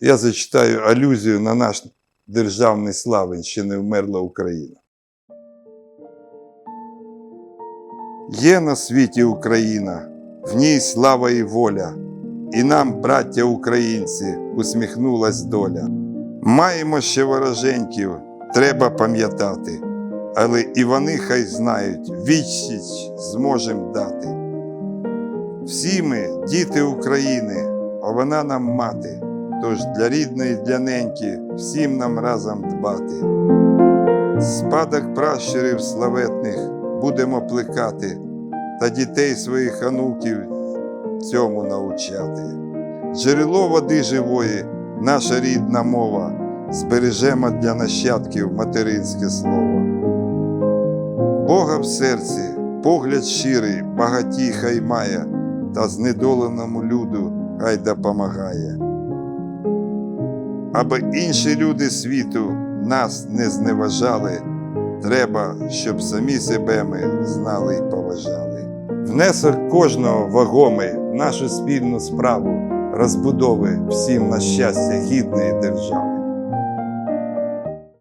Я зачитаю алюзію на наш державний славень, ще не вмерла Україна. Є на світі Україна, в ній слава і воля, і нам, браття українці, усміхнулась доля. Маємо ще вороженьків, треба пам'ятати, але і вони хай знають, відсіч зможем дати. Всі ми діти України, а вона нам мати. Тож для рідної, для неньки всім нам разом дбати. Спадок пращурів славетних будемо плекати, та дітей своїх онуків цьому научати. Джерело води живої, наша рідна мова, збережемо для нащадків материнське слово. Бога в серці, погляд щирий, багатій хай має, та знедоленому люду хай допомагає аби інші люди світу нас не зневажали, треба, щоб самі себе ми знали і поважали. Внесок кожного вагомий в нашу спільну справу розбудови всім на щастя гідної держави.